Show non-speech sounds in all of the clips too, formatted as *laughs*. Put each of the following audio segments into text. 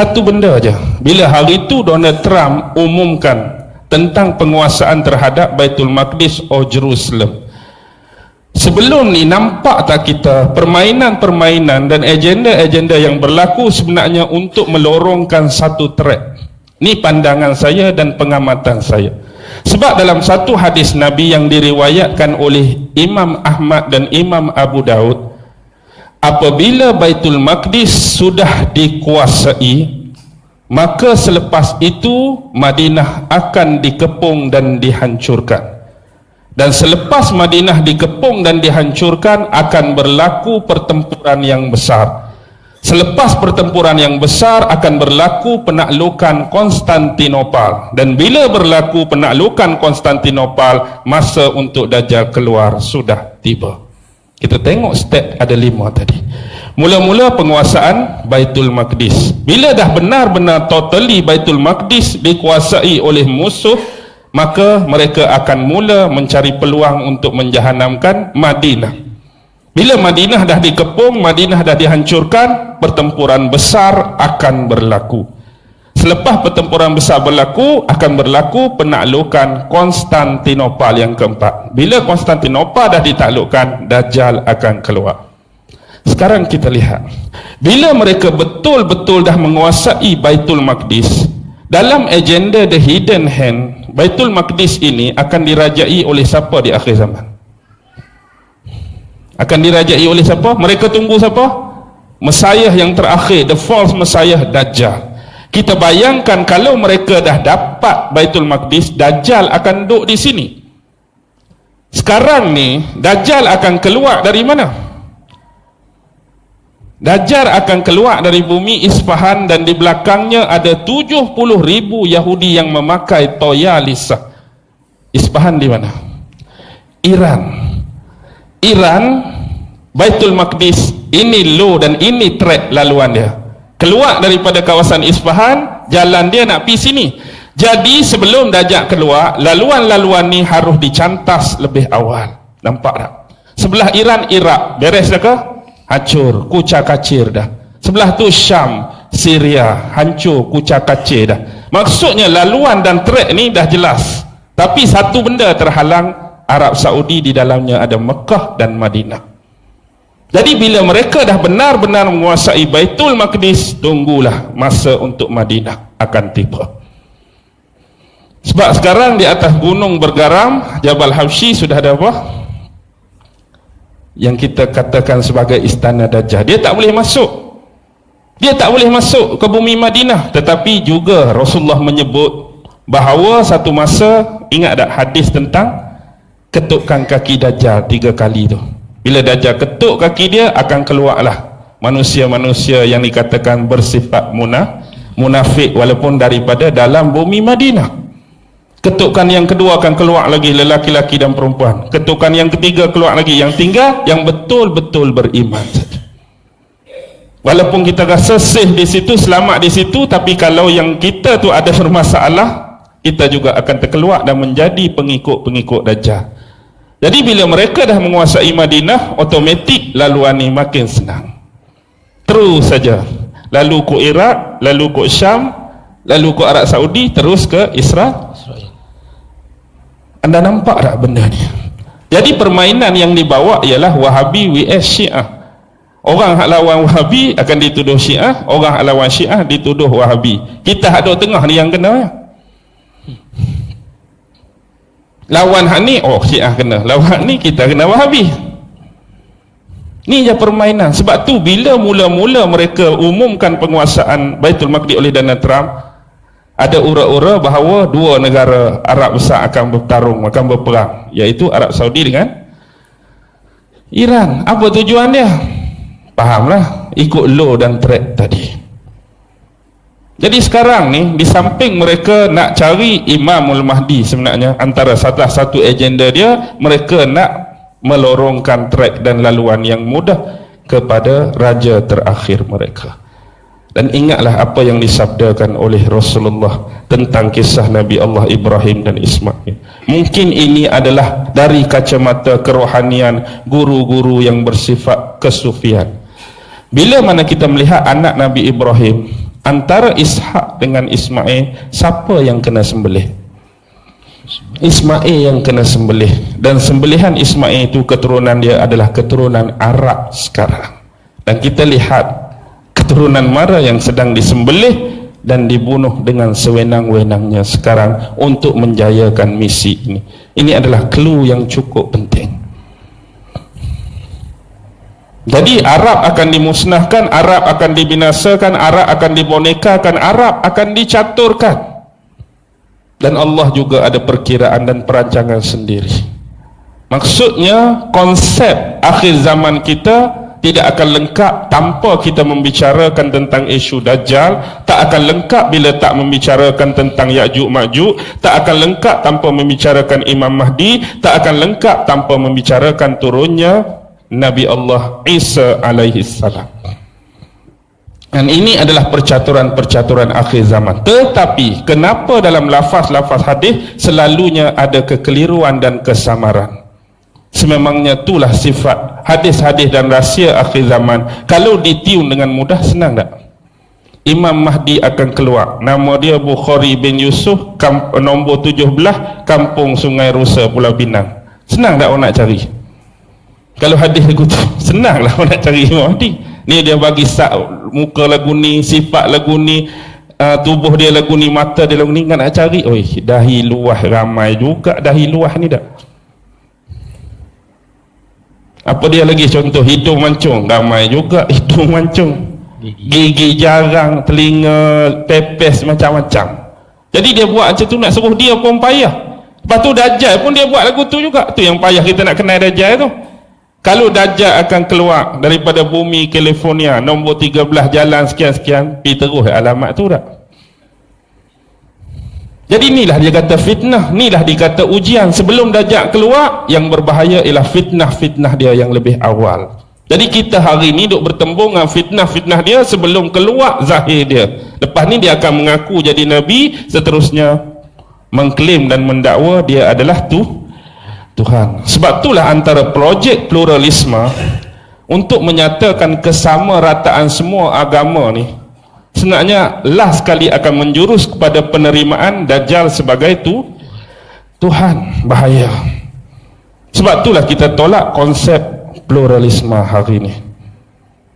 satu benda aja. Bila hari itu Donald Trump umumkan tentang penguasaan terhadap Baitul Maqdis atau Jerusalem. Sebelum ni nampak tak kita permainan-permainan dan agenda-agenda yang berlaku sebenarnya untuk melorongkan satu track. Ni pandangan saya dan pengamatan saya. Sebab dalam satu hadis Nabi yang diriwayatkan oleh Imam Ahmad dan Imam Abu Daud, apabila Baitul Maqdis sudah dikuasai, maka selepas itu Madinah akan dikepung dan dihancurkan. Dan selepas Madinah dikepung dan dihancurkan akan berlaku pertempuran yang besar. Selepas pertempuran yang besar akan berlaku penaklukan Konstantinopel. Dan bila berlaku penaklukan Konstantinopel masa untuk Dajjal keluar sudah tiba kita tengok step ada lima tadi. Mula-mula penguasaan Baitul Maqdis. Bila dah benar-benar totally Baitul Maqdis dikuasai oleh musuh maka mereka akan mula mencari peluang untuk menjahanamkan Madinah. Bila Madinah dah dikepung Madinah dah dihancurkan pertempuran besar akan berlaku selepas pertempuran besar berlaku akan berlaku penaklukan Konstantinopel yang keempat bila Konstantinopel dah ditaklukkan Dajjal akan keluar sekarang kita lihat bila mereka betul-betul dah menguasai Baitul Maqdis dalam agenda the hidden hand Baitul Maqdis ini akan dirajai oleh siapa di akhir zaman? Akan dirajai oleh siapa? Mereka tunggu siapa? Messiah yang terakhir, the false Messiah Dajjal. Kita bayangkan kalau mereka dah dapat Baitul Maqdis, Dajjal akan duduk di sini. Sekarang ni Dajjal akan keluar dari mana? Dajjal akan keluar dari bumi Isfahan dan di belakangnya ada 70 ribu Yahudi yang memakai toya lisa. Isfahan di mana? Iran. Iran, Baitul Maqdis, ini low dan ini track laluan dia. Keluar daripada kawasan Isfahan, jalan dia nak pergi sini. Jadi sebelum Dajjal keluar, laluan-laluan ni harus dicantas lebih awal. Nampak tak? Sebelah Iran, Iraq. Beres dah ke? hancur kucak kacir dah sebelah tu Syam Syria hancur kucak kacir dah maksudnya laluan dan trek ni dah jelas tapi satu benda terhalang Arab Saudi di dalamnya ada Mekah dan Madinah jadi bila mereka dah benar-benar menguasai Baitul Maqdis tunggulah masa untuk Madinah akan tiba. Sebab sekarang di atas gunung bergaram Jabal Habsyi sudah ada apa? yang kita katakan sebagai istana Dajjal. Dia tak boleh masuk. Dia tak boleh masuk ke bumi Madinah. Tetapi juga Rasulullah menyebut bahawa satu masa ingat tak hadis tentang ketukkan kaki Dajjal tiga kali tu bila Dajjal ketuk kaki dia akan keluarlah manusia-manusia yang dikatakan bersifat munaf munafik walaupun daripada dalam bumi Madinah. Ketukan yang kedua akan keluar lagi lelaki-lelaki dan perempuan. Ketukan yang ketiga keluar lagi yang tinggal yang betul-betul beriman walaupun kita rasa safe di situ selamat di situ tapi kalau yang kita tu ada bermasalah kita juga akan terkeluar dan menjadi pengikut-pengikut Dajjal jadi bila mereka dah menguasai Madinah otomatik laluan ni makin senang. Terus saja. Lalu ke Iraq lalu ke Syam lalu ke Arab Saudi terus ke Israel. Anda nampak tak benda ni? Jadi permainan yang dibawa ialah Wahabi vs Syiah. Orang hak lawan Wahabi akan dituduh Syiah orang hak lawan Syiah dituduh Wahabi. Kita ada tengah ni yang kena ya? Lawan hak ni oh Syiah kena. Lawan hak ni kita kena Wahabi ni je permainan. Sebab tu bila mula-mula mereka umumkan penguasaan Baitul Maqdis oleh Donald Trump ada ura-ura bahawa dua negara Arab besar akan bertarung akan berperang. Iaitu Arab Saudi dengan Iran. Apa tujuan dia? Fahamlah. Ikut law dan threat tadi jadi sekarang ni di samping mereka nak cari Imamul Mahdi sebenarnya antara salah satu agenda dia mereka nak melorongkan track dan laluan yang mudah kepada raja terakhir mereka. Dan ingatlah apa yang disabdakan oleh Rasulullah tentang kisah Nabi Allah Ibrahim dan Ismail. Mungkin ini adalah dari kacamata kerohanian guru-guru yang bersifat kesufian. Bila mana kita melihat anak Nabi Ibrahim antara Ishak dengan Ismail siapa yang kena sembelih? Ismail yang kena sembelih. Dan sembelihan Ismail itu keturunan dia adalah keturunan Arab sekarang. Dan kita lihat keturunan mana yang sedang disembelih dan dibunuh dengan sewenang-wenangnya sekarang untuk menjayakan misi ini. Ini adalah clue yang cukup penting jadi Arab akan dimusnahkan, Arab akan dibinasakan, Arab akan dibonekakan, Arab akan dicaturkan. Dan Allah juga ada perkiraan dan perancangan sendiri. Maksudnya konsep akhir zaman kita tidak akan lengkap tanpa kita membicarakan tentang isu Dajjal tak akan lengkap bila tak membicarakan tentang Ya'juj Ma'juj tak akan lengkap tanpa membicarakan Imam Mahdi tak akan lengkap tanpa membicarakan turunnya Nabi Allah Isa alaihi salam. Dan ini adalah percaturan-percaturan akhir zaman. Tetapi kenapa dalam lafaz-lafaz hadis selalunya ada kekeliruan dan kesamaran? Sememangnya itulah sifat hadis-hadis dan rahsia akhir zaman. Kalau ditiun dengan mudah senang tak? Imam Mahdi akan keluar. Nama dia Bukhari bin Yusuf, kamp- nombor 17, Kampung Sungai Rusa, Pulau Pinang. Senang tak orang nak cari? Kalau hadis lagu *laughs* tu senanglah nak cari Imam Mahdi. Ni dia bagi sak muka lagu ni sifat lagu ni uh, tubuh dia lagu ni mata dia lagu ni kan nak cari? Oi dahi luah ramai juga dahi luah ni dah apa dia lagi? Contoh hidung mancung ramai juga *laughs* hidung mancung. Gigi jarang telinga pepes macam-macam. Jadi dia buat macam tu nak suruh dia pun payah. Lepas tu Dajjal pun dia buat lagu tu juga. Tu yang payah kita nak kenal Dajjal tu kalau Dajjal akan keluar daripada bumi California nombor 13 jalan sekian-sekian pergi terus alamat tu tak? Jadi inilah dia kata fitnah inilah dia kata ujian. Sebelum Dajjal keluar yang berbahaya ialah fitnah-fitnah dia yang lebih awal. Jadi kita hari ini duk bertembung dengan fitnah-fitnah dia sebelum keluar zahir dia. Lepas ni dia akan mengaku jadi Nabi seterusnya mengklaim dan mendakwa dia adalah tu Tuhan. Sebab itulah antara projek pluralisme untuk menyatakan kesamarataan semua agama ni sebenarnya last sekali akan menjurus kepada penerimaan Dajjal sebagai tu Tuhan bahaya. Sebab itulah kita tolak konsep pluralisme hari ini.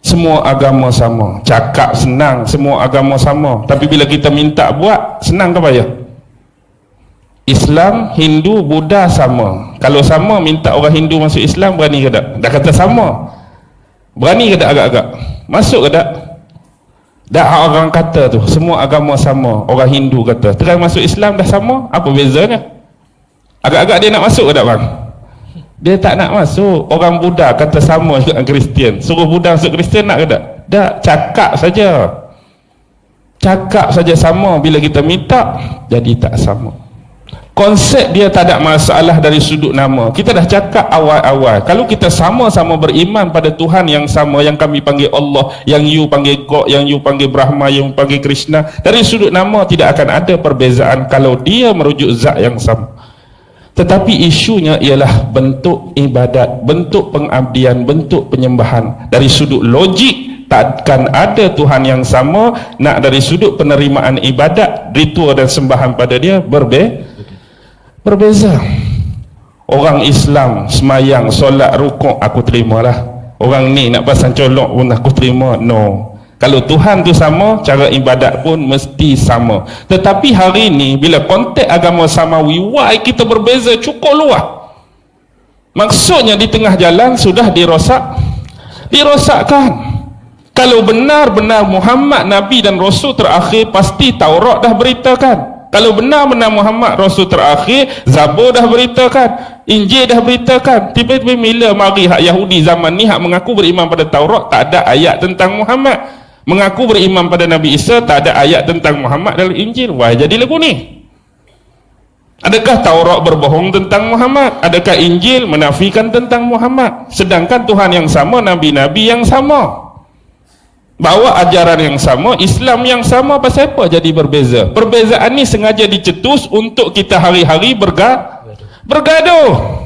Semua agama sama. Cakap senang, semua agama sama. Tapi bila kita minta buat, senang ke payah? Islam, Hindu, Buddha sama. Kalau sama minta orang Hindu masuk Islam berani ke tak? Dah kata sama. Berani ke tak agak-agak? Masuk ke tak? Dah orang kata tu, semua agama sama. Orang Hindu kata, terang masuk Islam dah sama, apa bezanya? Agak-agak dia nak masuk ke tak bang? Dia tak nak masuk. Orang Buddha kata sama dengan Kristian. Suruh Buddha masuk Kristian nak ke tak? Tak, cakap saja. Cakap saja sama bila kita minta, jadi tak sama konsep dia tak ada masalah dari sudut nama. Kita dah cakap awal-awal. Kalau kita sama-sama beriman pada Tuhan yang sama yang kami panggil Allah yang you panggil God yang you panggil Brahma yang panggil Krishna dari sudut nama tidak akan ada perbezaan kalau dia merujuk zat yang sama. Tetapi isunya ialah bentuk ibadat bentuk pengabdian bentuk penyembahan. Dari sudut logik takkan ada Tuhan yang sama. Nak dari sudut penerimaan ibadat ritual dan sembahan pada dia berbeza berbeza. Orang Islam semayang solat rukuk aku terima lah orang ni nak pasang colok pun aku terima no. Kalau Tuhan tu sama cara ibadat pun mesti sama. Tetapi hari ni bila konteks agama samawi why kita berbeza cukup luar maksudnya di tengah jalan sudah dirosak. Dirosakkan. Kalau benar-benar Muhammad Nabi dan Rasul terakhir pasti Taurat dah beritakan kalau benar-benar Muhammad Rasul terakhir Zabur dah beritakan Injil dah beritakan. Tiba-tiba bila mari hak Yahudi zaman ni hak mengaku beriman pada Taurat tak ada ayat tentang Muhammad. Mengaku beriman pada Nabi Isa tak ada ayat tentang Muhammad dalam Injil. Wah jadi lagu ni. Adakah Taurat berbohong tentang Muhammad? Adakah Injil menafikan tentang Muhammad? Sedangkan Tuhan yang sama Nabi-Nabi yang sama bawa ajaran yang sama Islam yang sama pasal apa jadi berbeza? Perbezaan ni sengaja dicetus untuk kita hari-hari berga bergaduh.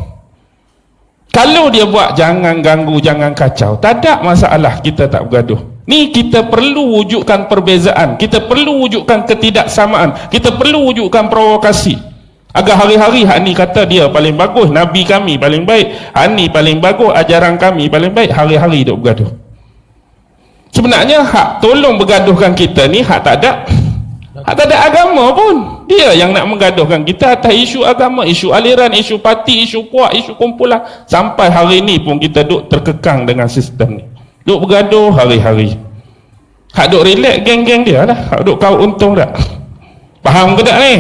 Kalau dia buat jangan ganggu jangan kacau. Tak ada masalah kita tak bergaduh. Ni kita perlu wujudkan perbezaan. Kita perlu wujudkan ketidaksamaan. Kita perlu wujudkan provokasi. Agar hari-hari hak ni kata dia paling bagus nabi kami paling baik hak ni paling bagus ajaran kami paling baik hari-hari duk bergaduh sebenarnya hak tolong bergaduhkan kita ni hak tak ada. Hak tak ada agama pun. Dia yang nak menggaduhkan kita atas isu agama isu aliran isu parti isu kuat isu kumpulan sampai hari ni pun kita duk terkekang dengan sistem ni. Duk bergaduh hari-hari. Hak duk relax geng-geng dia lah. Hak duk kau untung tak? Faham ke tak ni